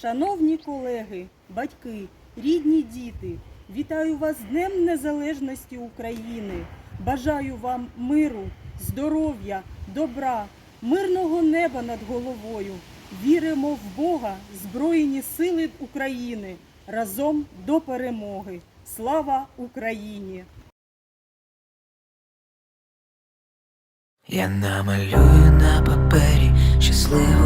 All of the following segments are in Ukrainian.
Шановні колеги, батьки, рідні діти, вітаю вас Днем Незалежності України. Бажаю вам миру, здоров'я, добра, мирного неба над головою. Віримо в Бога, Збройні сили України. Разом до перемоги. Слава Україні! Я намалюю на папері щасливу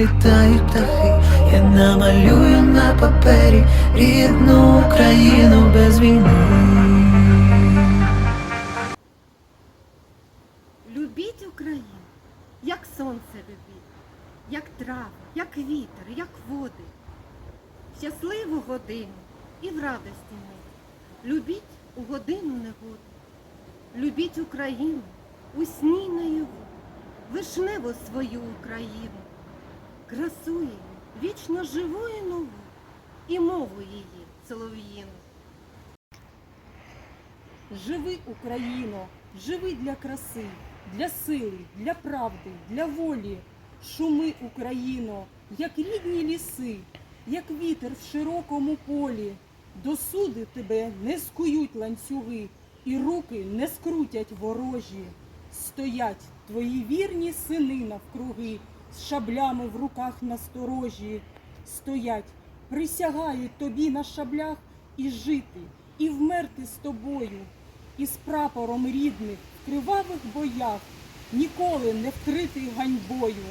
Літають птахи. Я намалюю на папері рідну Україну без війни. Любіть Україну, як сонце любіть, як трави, як вітер, як води. Щасливу годину і в радості мирі. Любіть у годину негоди. Любіть Україну у сні наяву, вишневу свою Україну, красу її, вічно живу і нову, і мову її солов'їну. Живи, Україно, живи для краси, для сили, для правди, для волі. Шуми, Україно, як рідні ліси, як вітер в широкому полі. До суди тебе не скують ланцюги, і руки не скрутять ворожі. Стоять твої вірні сини навкруги, з шаблями в руках насторожі. Стоять, присягають тобі на шаблях і жити, і вмерти з тобою, і з прапором рідних в кривавих боях, ніколи не вкритий ганьбою.